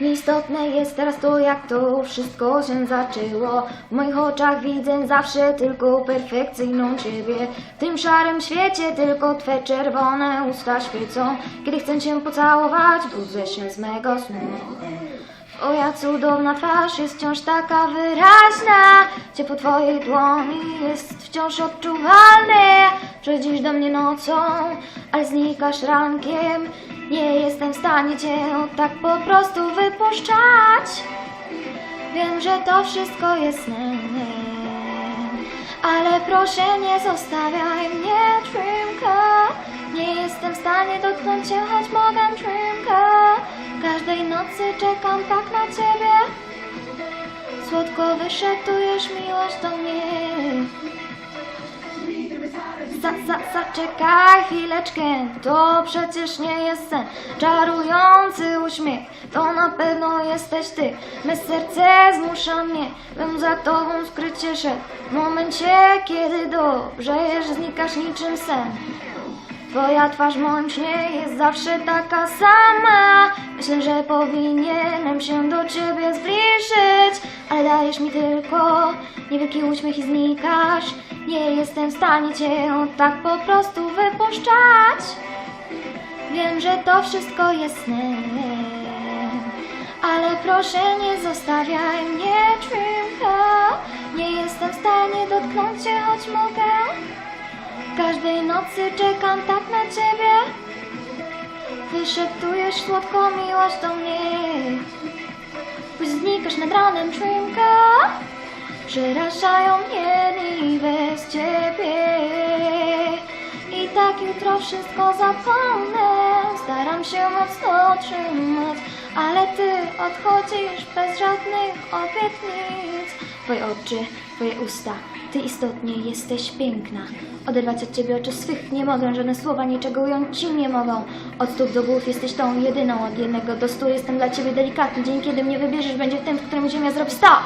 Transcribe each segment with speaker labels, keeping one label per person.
Speaker 1: Nieistotne jest teraz to, jak to wszystko się zaczęło. W moich oczach widzę zawsze tylko perfekcyjną ciebie. W tym szarym świecie tylko twe czerwone usta świecą. Kiedy chcę cię pocałować, budzę się z mego snu. Twoja cudowna twarz jest wciąż taka wyraźna Ciepło twojej dłoni jest wciąż odczuwalne Przyjdziesz do mnie nocą, ale znikasz rankiem Nie jestem w stanie cię tak po prostu Wiem, że to wszystko jest snem Ale proszę nie zostawiaj mnie, Trimka Nie jestem w stanie dotknąć cię, choć mogę, Trimka Każdej nocy czekam tak na ciebie. Słodko wyszeptujesz miłość do mnie. Za, za, zaczekaj chwileczkę, to przecież nie jest sen. Czarujący uśmiech, to na pewno jesteś ty. Me serce zmusza mnie, bym za tobą skrycie szedł. W momencie, kiedy dojrzejesz, znikasz niczym sen. Twoja twarz w moim śnie jest zawsze taka sama. Myślę, że powinienem się do ciebie zbliżyć Ale dajesz mi tylko niewielki uśmiech i znikasz. Nie jestem w stanie cię tak po prostu wypuszczać Wiem, że to wszystko jest snem. Ale proszę nie zostawiaj mnie, Trimka Nie jestem w stanie dotknąć cię, choć mogę. Każdej nocy czekam tak na ciebie. Wyszeptujesz słodką miłość do mnie. Później znikasz nad ranem Trimka Przerażają mnie dni bez ciebie. I tak jutro wszystko zapomnę Staram się mocno trzymać Ale ty odchodzisz bez żadnych obietnic. Twoje oczy, twoje usta Ty istotnie jesteś piękna. Oderwać od ciebie oczy swych nie mogę Żadne słowa niczego ująć ci nie mogą. Od stóp do głów jesteś tą jedyną Od jednego do stu jestem dla ciebie delikatny. Dzień kiedy mnie wybierzesz będzie tym, w którym ziemia zrobi stop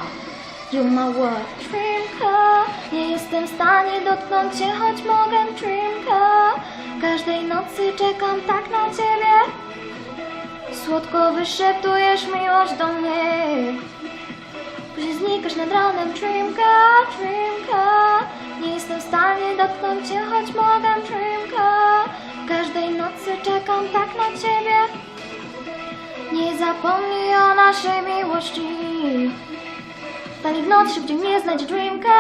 Speaker 1: You my world, Trimka Nie jestem w stanie dotknąć cię, choć mogę, Trimka Każdej nocy czekam tak na ciebie. Słodko wyszeptujesz miłość do mnie. Później znikasz nad ranem, Trimka, Trimka Nie jestem w stanie dotknąć cię, choć mogę, Trimka Każdej nocy czekam tak na ciebie. Nie zapomnij o naszej miłości. Dalej w nocy, gdzie mnie znajdzie Dreamka